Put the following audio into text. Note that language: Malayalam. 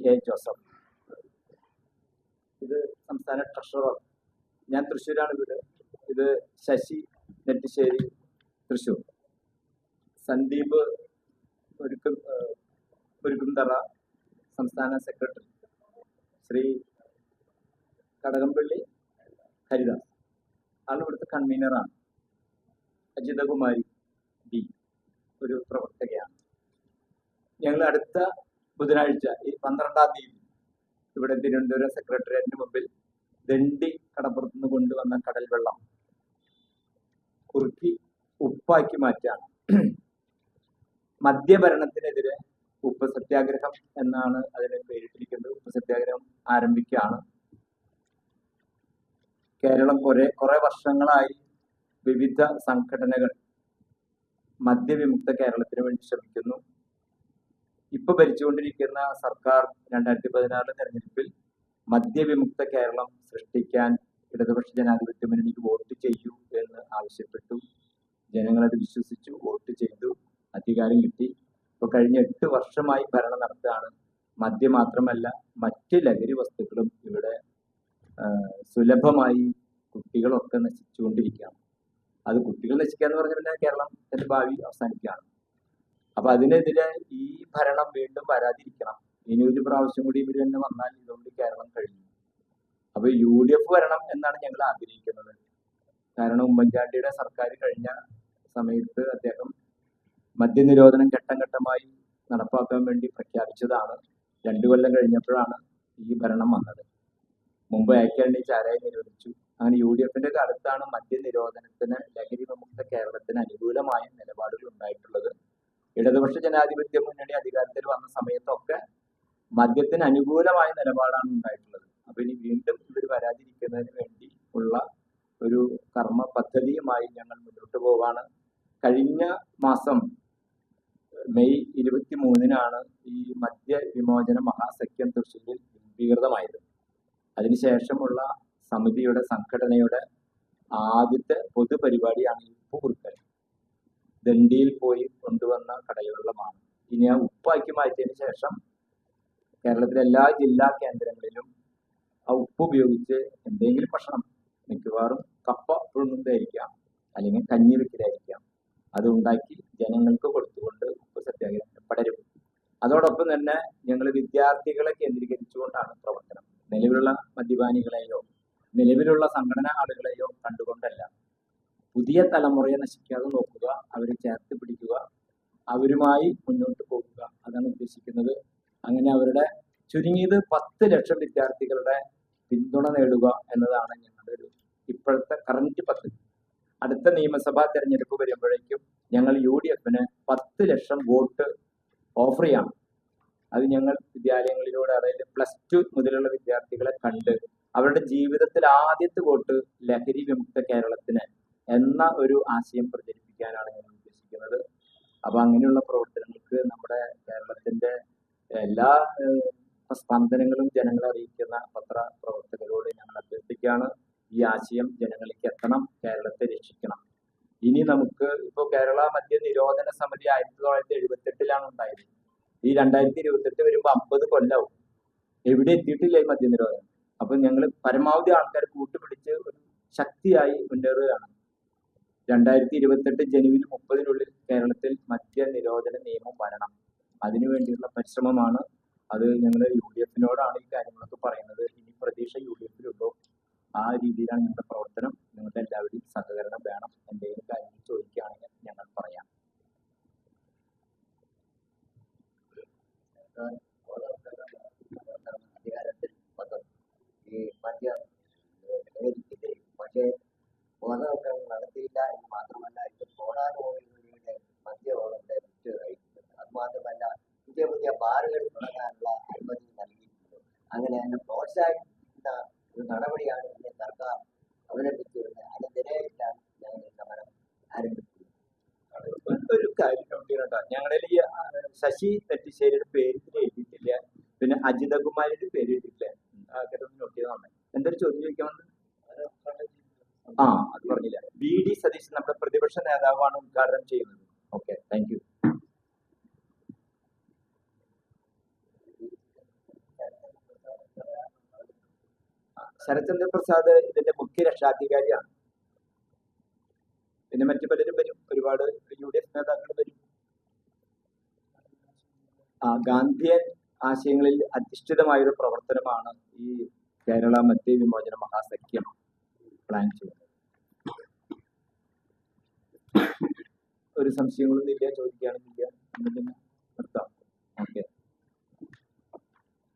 A Joseph. ഇത് സംസ്ഥാന ട്രഷറർ ഞാൻ തൃശ്ശൂരാണ് വീട്. ഇത് ശശി നെട്ടിശ്ശേരി തൃശ്ശൂർ. സന്ദീപ് ഒരുക്കും ഒരുക്കുംതറ സംസ്ഥാന സെക്രട്ടറി. ശ്രീ കടകംപള്ളി ഹരിദാസ്. ആൾ ഇവിടുത്തെ കൺവീനറാണ് അജിതകുമാരി ഡി ഒരു പ്രവർത്തകയാണ്. ഞങ്ങൾ അടുത്ത ബുധനാഴ്ച ഈ പന്ത്രണ്ടാം തീയതി ഇവിടെ തിരുവനന്തപുരം സെക്രട്ടേറിയറ്റിന് മുമ്പിൽ ദണ്ടി കടപ്പുറത്ത് നിന്ന് കൊണ്ടുവന്ന കടൽ വെള്ളം കുറുക്കി ഉപ്പാക്കി മാറ്റാണ്. മദ്യഭരണത്തിനെതിരെ ഉപ്പ് സത്യാഗ്രഹം എന്നാണ് അതിനെ പേരിട്ടിരിക്കുന്നത്. ഉപ്പ് സത്യാഗ്രഹം ആരംഭിക്കുകയാണ്. കേരളം കുറെ കുറെ വർഷങ്ങളായി വിവിധ സംഘടനകൾ മദ്യവിമുക്ത കേരളത്തിന് വേണ്ടി ശ്രമിക്കുന്നു. ഇപ്പൊ ഭരിച്ചുകൊണ്ടിരിക്കുന്ന സർക്കാർ രണ്ടായിരത്തി പതിനാറിലെ തെരഞ്ഞെടുപ്പിൽ മദ്യവിമുക്ത കേരളം സൃഷ്ടിക്കാൻ ഇടതുപക്ഷ ജനാധിപത്യ മുന്നണിക്ക് വോട്ട് ചെയ്യൂ എന്ന് ആവശ്യപ്പെട്ടു. ജനങ്ങളത് വിശ്വസിച്ചു വോട്ട് ചെയ്തു അധികാരം കിട്ടി. ഇപ്പൊ കഴിഞ്ഞ എട്ട് വർഷമായി ഭരണം നടത്തുകയാണ്. മദ്യം മാത്രമല്ല മറ്റ് ലഹരി വസ്തുക്കളും ഇവിടെ സുലഭമായി കുട്ടികളൊക്കെ നശിച്ചുകൊണ്ടിരിക്കുകയാണ്. അത് കുട്ടികൾ നശിക്കുക എന്ന് പറഞ്ഞാൽ പിന്നെ കേരളത്തിന്റെ ഭാവി അവസാനിക്കുകയാണ്. അപ്പൊ അതിനെതിരെ ഈ ഭരണം വീണ്ടും വരാതിരിക്കണം. ഇനി ഒരു പ്രാവശ്യം കൂടി ഇവർ തന്നെ വന്നാൽ ഇതുകൊണ്ട് കേരളം കഴിഞ്ഞു. അപ്പൊ യു ഡി എഫ് വരണം എന്നാണ് ഞങ്ങൾ ആഗ്രഹിക്കുന്നത്. കാരണം ഉമ്മൻചാണ്ടിയുടെ സർക്കാർ കഴിഞ്ഞ സമയത്ത് അദ്ദേഹം മദ്യനിരോധനം ഘട്ടം ഘട്ടമായി നടപ്പാക്കാൻ വേണ്ടി പ്രഖ്യാപിച്ചതാണ്. രണ്ടു കൊല്ലം കഴിഞ്ഞപ്പോഴാണ് ഈ ഭരണം വന്നത്. മുമ്പ് അയക്കേണ്ടി ചാരായി നിരോധിച്ചു. അങ്ങനെ യു ഡി എഫിന്റെ കാലത്താണ് മദ്യനിരോധനത്തിന് ലഹരി വിമുക്ത കേരളത്തിന് അനുകൂലമായ ഇടതുപക്ഷ ജനാധിപത്യ മുന്നണി അധികാരത്തിൽ വന്ന സമയത്തൊക്കെ മദ്യത്തിന് അനുകൂലമായ നിലപാടാണ് ഉണ്ടായിട്ടുള്ളത്. അപ്പൊ ഇനി വീണ്ടും ഇവർ വരാതിരിക്കുന്നതിന് വേണ്ടി ഉള്ള ഒരു കർമ്മ പദ്ധതിയുമായി ഞങ്ങൾ മുന്നോട്ട് പോവാണ്. കഴിഞ്ഞ മാസം മെയ് ഇരുപത്തി മൂന്നിനാണ് ഈ മദ്യ വിമോചന മഹാസഖ്യം തൃശ്ശൂരിൽ രൂപീകൃതമായത്. അതിനുശേഷമുള്ള സമിതിയുടെ സംഘടനയുടെ ആദ്യത്തെ പൊതുപരിപാടിയാണ് ഈ ഉപ്പ് കുറുക്കൽ ദണ്ഡിയിൽ പോയി കൊണ്ടുവന്ന കടൽവെള്ളമാണ് ഇനി ആ ഉപ്പാക്കി മാറ്റിയതിന് ശേഷം കേരളത്തിലെ എല്ലാ ജില്ലാ കേന്ദ്രങ്ങളിലും ആ ഉപ്പ് ഉപയോഗിച്ച് എന്തെങ്കിലും ഭക്ഷണം മിക്കവാറും കപ്പ പുഴുങ്ങുന്നതായിരിക്കാം. അല്ലെങ്കിൽ കഞ്ഞി വെക്കലായിരിക്കാം. അത് ഉണ്ടാക്കി ജനങ്ങൾക്ക് കൊടുത്തുകൊണ്ട് ഉപ്പ് സത്യാഗ്രഹം പടരും. അതോടൊപ്പം തന്നെ ഞങ്ങൾ വിദ്യാർത്ഥികളെ കേന്ദ്രീകരിച്ചുകൊണ്ടാണ് പ്രവർത്തനം. നിലവിലുള്ള മദ്യപാനികളെയോ നിലവിലുള്ള സംഘടനാ ആളുകളെയോ കണ്ടുകൊണ്ടല്ല. പുതിയ തലമുറയെ നശിക്കാതെ നോക്കുക അവരെ ചേർത്ത് പിടിക്കുക അവരുമായി മുന്നോട്ട് പോകുക. അതാണ് ഉദ്ദേശിക്കുന്നത്. അങ്ങനെ അവരുടെ ചുരുങ്ങിയത് പത്ത് ലക്ഷം വിദ്യാർത്ഥികളുടെ പിന്തുണ നേടുക എന്നതാണ് ഞങ്ങളുടെ ഒരു ഇപ്പോഴത്തെ കറന്റ് പദ്ധതി. അടുത്ത നിയമസഭാ തെരഞ്ഞെടുപ്പ് വരുമ്പോഴേക്കും ഞങ്ങൾ യു ഡി എഫിന് പത്ത് ലക്ഷം വോട്ട് ഓഫർ ചെയ്യണം. അത് ഞങ്ങൾ വിദ്യാലയങ്ങളിലൂടെ അതായത് പ്ലസ് ടു മുതലുള്ള വിദ്യാർത്ഥികളെ കണ്ട് അവരുടെ ജീവിതത്തിൽ ആദ്യത്തെ വോട്ട് ലഹരി വിമുക്ത കേരളത്തിന് എന്ന ഒരു ആശയം പ്രചരിപ്പിക്കാനാണ് ഞാൻ ഉദ്ദേശിക്കുന്നത്. അപ്പൊ അങ്ങനെയുള്ള പ്രവർത്തനങ്ങൾക്ക് നമ്മുടെ കേരളത്തിന്റെ എല്ലാ സ്പന്ദനങ്ങളും ജനങ്ങളെ അറിയിക്കുന്ന പത്ര പ്രവർത്തകരോട് ഞങ്ങൾ അഭ്യർത്ഥിക്കുകയാണ്. ഈ ആശയം ജനങ്ങളിലേക്ക് എത്തണം കേരളത്തെ രക്ഷിക്കണം. ഇനി നമുക്ക് ഇപ്പോൾ കേരള മദ്യ നിരോധന സമിതി ആയിരത്തി തൊള്ളായിരത്തി എഴുപത്തി എട്ടിലാണ് ഉണ്ടായത്. ഈ രണ്ടായിരത്തി ഇരുപത്തെട്ട് വരുമ്പോൾ അമ്പത് കൊല്ലവും. എവിടെ എത്തിയിട്ടില്ല ഈ മദ്യനിരോധനം അപ്പൊ ഞങ്ങൾ പരമാവധി ആൾക്കാർ കൂട്ടുപിടിച്ച് ഒരു ശക്തിയായി മുന്നേറുകയാണ്. രണ്ടായിരത്തി ഇരുപത്തെട്ട് ജനുവരി മുപ്പതിനുള്ളിൽ കേരളത്തിൽ മദ്യ നിരോധന നിയമം വരണം. അതിനുവേണ്ടിയുള്ള പരിശ്രമമാണ് അത് ഞങ്ങൾ യു ഡി എഫിനോടാണ് ഈ കാര്യങ്ങളൊക്കെ പറയുന്നത്. ഇനി പ്രതീക്ഷ യു ഡി എഫിലുണ്ടോ? ആ രീതിയിലാണ് ഞങ്ങളുടെ പ്രവർത്തനം. നിങ്ങളുടെ എല്ലാവരുടെയും സഹകരണം വേണം. എന്തെങ്കിലും കാര്യങ്ങൾ ചോദിക്കുകയാണെങ്കിൽ ഞങ്ങൾ പറയാം. അധികാരത്തിൽ വന്നു. ഈ മദ്യ പക്ഷേ ബോധവൽക്കരണം നടത്തിയില്ല എന്ന് മാത്രമല്ല ഇത് കോടാനുകോടി രൂപയുടെ മദ്യമാണ് വിറ്റ് കഴിക്കുന്നത് അത് മാത്രമല്ല പുതിയ പുതിയ ബാറുകൾ തുടങ്ങാനുള്ള അനുമതി നൽകിയിട്ടുണ്ട്. അങ്ങനെ അതിനെ പ്രോത്സാഹിപ്പിക്കുന്ന ഒരു നടപടിയാണ് ഇതിനെ സർക്കാർ അവലംബിച്ചിരുന്നത്. അതിനെതിരായിട്ടാണ് ഞങ്ങൾ ഈ സമരം ആരംഭിച്ചത് ഒരു കാര്യം ഞങ്ങളുടെ ഈ ശശി തെറ്റിശ്ശേരിയുടെ പേര് എഴുതിയിട്ടില്ല. പിന്നെ അജിതകുമാരിയുടെ പേര് എഴുതിയിട്ടില്ല. കേട്ടോ ചെയ്താണ് എന്തൊരു ചോദ്യം ചോദിക്കാമെന്ന് ആ അത് പറഞ്ഞില്ല. വി ഡി സതീശൻ നമ്മുടെ പ്രതിപക്ഷ നേതാവാണ് ഉദ്ഘാടനം ചെയ്യുന്നത്. Okay thank you Sarathchandra Prasad ഇതിന്റെ മുഖ്യ രക്ഷാധികാരിയാണ്. പിന്നെ മറ്റു പലരും വരും. ഒരുപാട് യു ഡി എഫ് നേതാക്കൾ വരും. ആ ഗാന്ധിയൻ ആശയങ്ങളിൽ അധിഷ്ഠിതമായൊരു പ്രവർത്തനമാണ് ഈ കേരള മധ്യ വിമോചന മഹാസഖ്യം പ്ലാൻ ചെയ്യുന്നത്. ഒരു സംശയങ്ങളൊന്നും ഇല്ല ചോദിക്കുകയാണെങ്കിൽ നിർത്താം. ഓക്കെ.